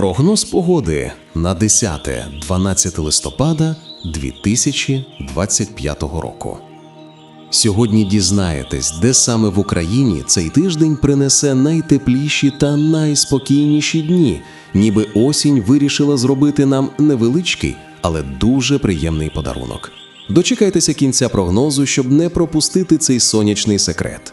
Прогноз погоди на 10-12 листопада 2025 року. Сьогодні дізнаєтесь, де саме в Україні цей тиждень принесе найтепліші та найспокійніші дні, ніби осінь вирішила зробити нам невеличкий, але дуже приємний подарунок. Дочекайтеся кінця прогнозу, щоб не пропустити цей сонячний секрет.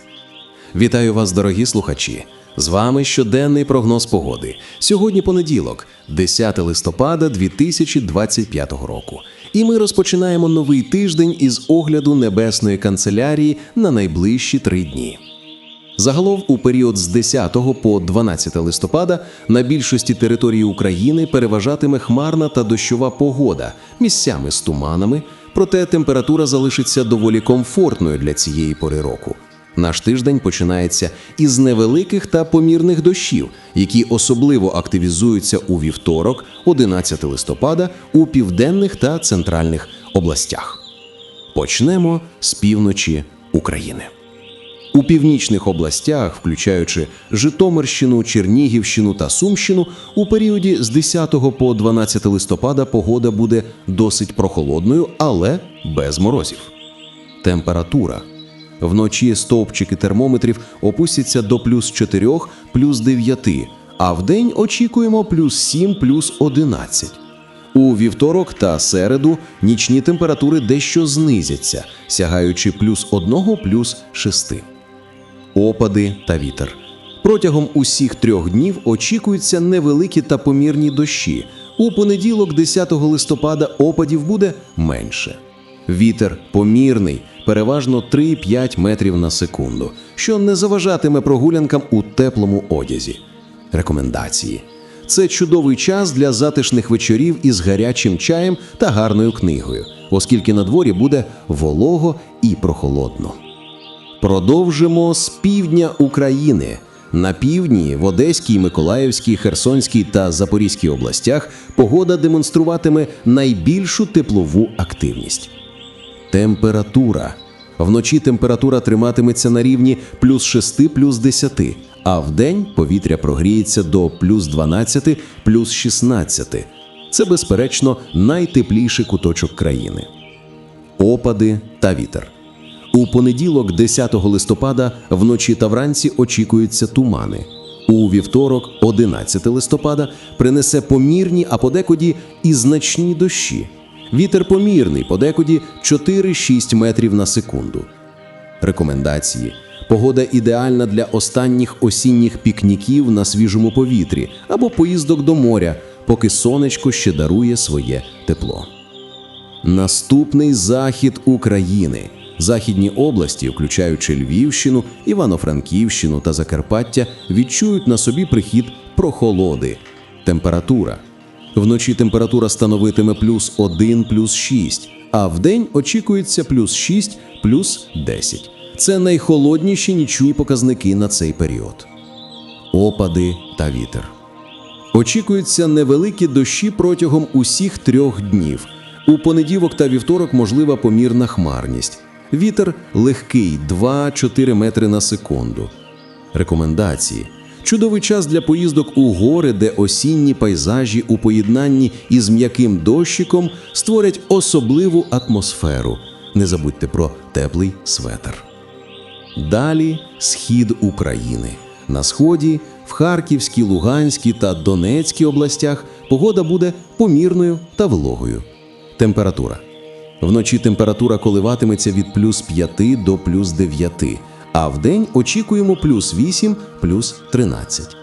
Вітаю вас, дорогі слухачі! З вами щоденний прогноз погоди. Сьогодні понеділок, 10 листопада 2025 року. І ми розпочинаємо новий тиждень із огляду небесної канцелярії на найближчі три дні. Загалом у період з 10 по 12 листопада на більшості території України переважатиме хмарна та дощова погода місцями з туманами, проте температура залишиться доволі комфортною для цієї пори року. Наш тиждень починається із невеликих та помірних дощів, які особливо активізуються у вівторок, 11 листопада, у південних та центральних областях. Почнемо з півночі України. У північних областях, включаючи Житомирщину, Чернігівщину та Сумщину, у періоді з 10 по 12 листопада погода буде досить прохолодною, але без морозів. Температура вночі стовпчики термометрів опустяться до плюс 4, плюс 9, а вдень очікуємо плюс 7, плюс 11. У вівторок та середу нічні температури дещо знизяться, сягаючи плюс 1, плюс 6 опади та вітер. Протягом усіх трьох днів очікуються невеликі та помірні дощі. У понеділок, 10 листопада, опадів буде менше. Вітер помірний, переважно 3-5 метрів на секунду, що не заважатиме прогулянкам у теплому одязі. Рекомендації: це чудовий час для затишних вечорів із гарячим чаєм та гарною книгою, оскільки на дворі буде волого і прохолодно. Продовжимо з півдня України. На півдні, в Одеській, Миколаївській, Херсонській та Запорізькій областях погода демонструватиме найбільшу теплову активність. Температура. Вночі температура триматиметься на рівні плюс 6 плюс 10, а вдень повітря прогріється до плюс 12 плюс 16. Це, безперечно, найтепліший куточок країни. Опади та вітер. У понеділок, 10 листопада, вночі та вранці очікуються тумани. У вівторок, 11 листопада, принесе помірні, а подекуди і значні дощі. Вітер помірний, подекуди 4-6 метрів на секунду. Рекомендації: погода ідеальна для останніх осінніх пікніків на свіжому повітрі або поїздок до моря, поки сонечко ще дарує своє тепло. Наступний захід України. Західні області, включаючи Львівщину, Івано-Франківщину та Закарпаття, відчують на собі прихід прохолоди. Температура. Вночі температура становитиме плюс 1, плюс 6, а вдень очікується плюс 6, плюс 10. Це найхолодніші нічні показники на цей період. Опади та вітер. Очікуються невеликі дощі протягом усіх трьох днів. У понеділок та вівторок можлива помірна хмарність. Вітер легкий 2-4 метри на секунду. Рекомендації: чудовий час для поїздок у гори, де осінні пейзажі у поєднанні із м'яким дощиком створять особливу атмосферу. Не забудьте про теплий светр. Далі схід України. На сході, в Харківській, Луганській та Донецькій областях погода буде помірною та вологою. Температура. Вночі температура коливатиметься від плюс 5 до плюс 9, а вдень очікуємо плюс 8, плюс 13.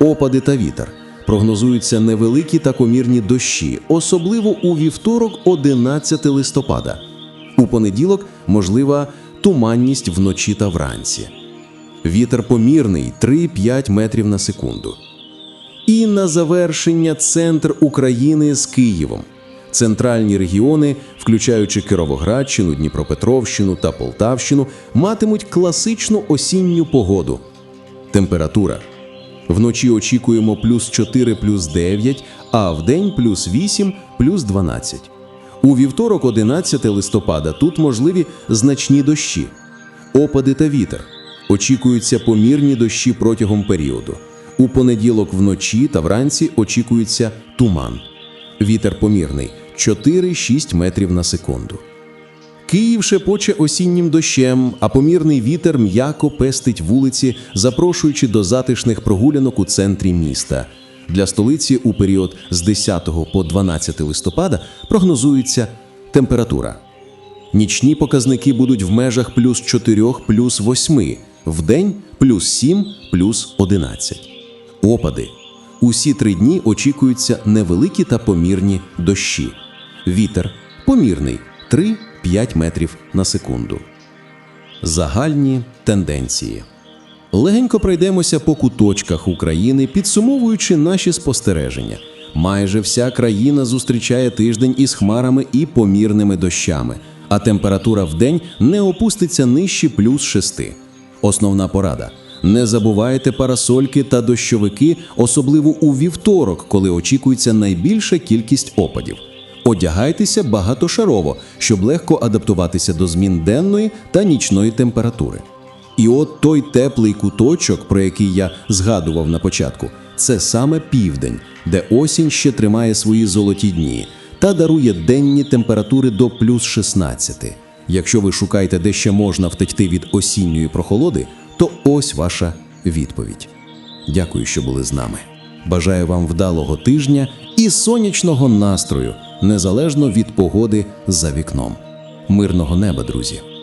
Опади та вітер. Прогнозуються невеликі та комірні дощі, особливо у вівторок, 11 листопада. У понеділок можлива туманність вночі та вранці. Вітер помірний 3-5 метрів на секунду. І на завершення центр України з Києвом. Центральні регіони, включаючи Кировоградщину, Дніпропетровщину та Полтавщину, матимуть класичну осінню погоду. Температура. Вночі очікуємо плюс 4, плюс 9, а вдень плюс 8, плюс 12. У вівторок, 11 листопада, тут можливі значні дощі. Опади та вітер. Очікуються помірні дощі протягом періоду. У понеділок вночі та вранці очікується туман. Вітер помірний 4-6 метрів на секунду. Київ шепоче осіннім дощем, а помірний вітер м'яко пестить вулиці, запрошуючи до затишних прогулянок у центрі міста. Для столиці у період з 10 по 12 листопада прогнозується температура. Нічні показники будуть в межах плюс 4, плюс 8, вдень плюс 7, плюс 11. Опади. Усі три дні очікуються невеликі та помірні дощі. Вітер помірний 3-5 метрів на секунду. Загальні тенденції. Легенько пройдемося по куточках України, підсумовуючи наші спостереження. Майже вся країна зустрічає тиждень із хмарами і помірними дощами, а температура в день не опуститься нижче плюс 6. Основна порада. Не забувайте парасольки та дощовики, особливо у вівторок, коли очікується найбільша кількість опадів. Одягайтеся багатошарово, щоб легко адаптуватися до змін денної та нічної температури. І от той теплий куточок, про який я згадував на початку, це саме південь, де осінь ще тримає свої золоті дні та дарує денні температури до плюс 16. Якщо ви шукаєте, де ще можна втекти від осінньої прохолоди, то ось ваша відповідь. Дякую, що були з нами. Бажаю вам вдалого тижня і сонячного настрою, незалежно від погоди за вікном. Мирного неба, друзі!